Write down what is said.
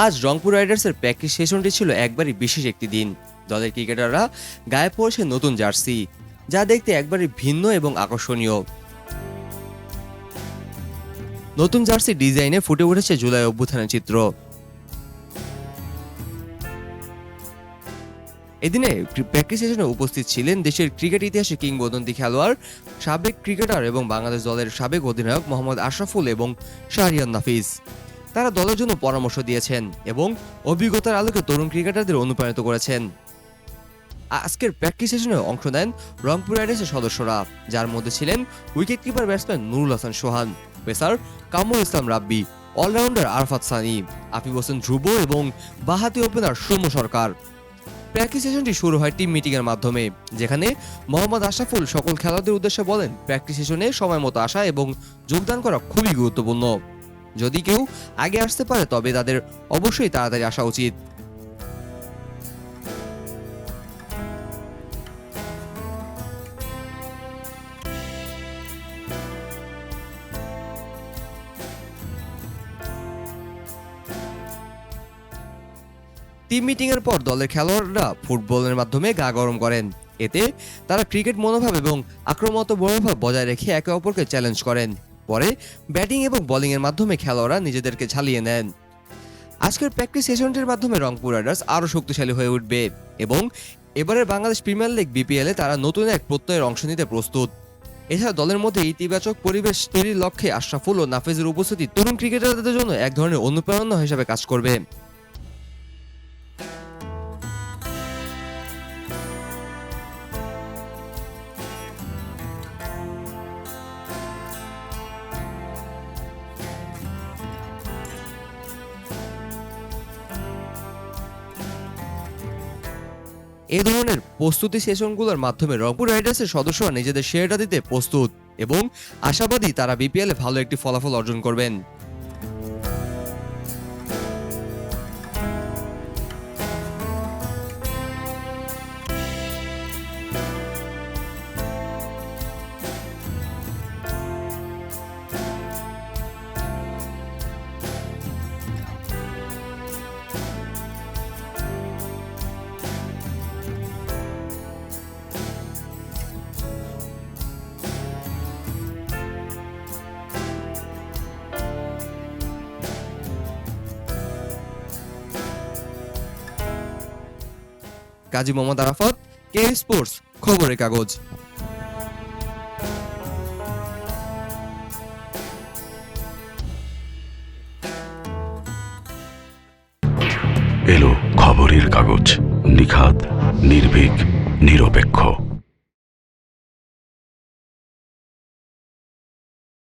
আজ রংপুর রাইডার্সের প্র্যাকটিস সেশনটি ছিল একবারই বিশেষ একটি দিন। দলের ক্রিকেটাররা গায়ে পড়েছে নতুন জার্সি, যা দেখতে একবারই ভিন্ন এবং আকর্ষণীয়। নতুন জার্সি ডিজাইনে ফুটে উঠেছে জুলাই অভ্যুত্থানের চিত্র। এদিনে প্র্যাকটিস সেশনে উপস্থিত ছিলেন দেশের ক্রিকেট ইতিহাসে কিংবদন্তি খেলোয়াড়, সাবেক ক্রিকেটার এবং বাংলাদেশ দলের সাবেক অধিনায়ক মোহাম্মদ আশরাফুল এবং শাহরিয়ান নাফিজ তারা দলের জন্য পরামর্শ দিয়েছেন এবং অভিজ্ঞতার আলোকে তরুণ ক্রিকেটারদের অনুপ্রাণিত করেছেন। আজকের প্র্যাকটিস সেশনে অংশ নেন রংপুর রাইডার্সের সদস্যরা, যার মধ্যে ছিলেন wicket keeper batsman Nurul Hasan Sohan pacer Kamrul Islam Rabbi allrounder Arafat Sunny Afif Hossain Dhruba এবং বাহাতি ওপেনার সৌম্য সরকার। প্র্যাকটিস সেশনটি শুরু হয় টিম মিটিংয়ের মাধ্যমে, যেখানে মোহাম্মদ আশরাফুল সকল খেলোয়াড়দের উদ্দেশ্যে বলেন প্র্যাকটিস সেশনে সময় মতো আসা এবং যোগদান করা খুবই গুরুত্বপূর্ণ। যদি কেউ আগে আসতে পারে, তবে তাদের অবশ্যই তাড়াতাড়ি আসা উচিত। টিম মিটিং এর পর দলের খেলোয়াড়রা ফুটবলের মাধ্যমে গা গরম করেন। এতে তারা ক্রিকেট মনোভাব এবং আক্রমণাত্মক মনোভাব বজায় রেখে একে অপরকে চ্যালেঞ্জ করেন। পরে ব্যাটিং এবং বোলিংয়ের মাধ্যমে খেলোয়াড়রা নিজেদেরকে ঝালিয়ে নেন। আজকের প্র্যাকটিস সেশনটির মাধ্যমে রংপুর রাইডার্স আরও শক্তিশালী হয়ে উঠবে এবং এবারের বাংলাদেশ প্রিমিয়ার লিগ বিপিএলে তারা নতুন এক প্রত্যয়ের অংশ নিতে প্রস্তুত। এছাড়া দলের মধ্যে ইতিবাচক পরিবেশ তৈরির লক্ষ্যে আশরাফুল ও নাফিজের উপস্থিতি তরুণ ক্রিকেটারদের জন্য এক ধরনের অনুপ্রেরণা হিসেবে কাজ করবে। এ ধরনের প্রস্তুতি সেশনগুলোর মাধ্যমে রংপুর রাইডার্সের সদস্যরা নিজেদের শেয়ারটা দিতে প্রস্তুত এবং আশাবাদী তারা বিপিএলে ভালো একটি ফলাফল অর্জন করবেন। কাজী মোহাম্মদ আরাফাত কে স্পোর্টস খবরের কাগজ। এলো খবরের কাগজ নিখাত নির্ভীক নিরপেক্ষ।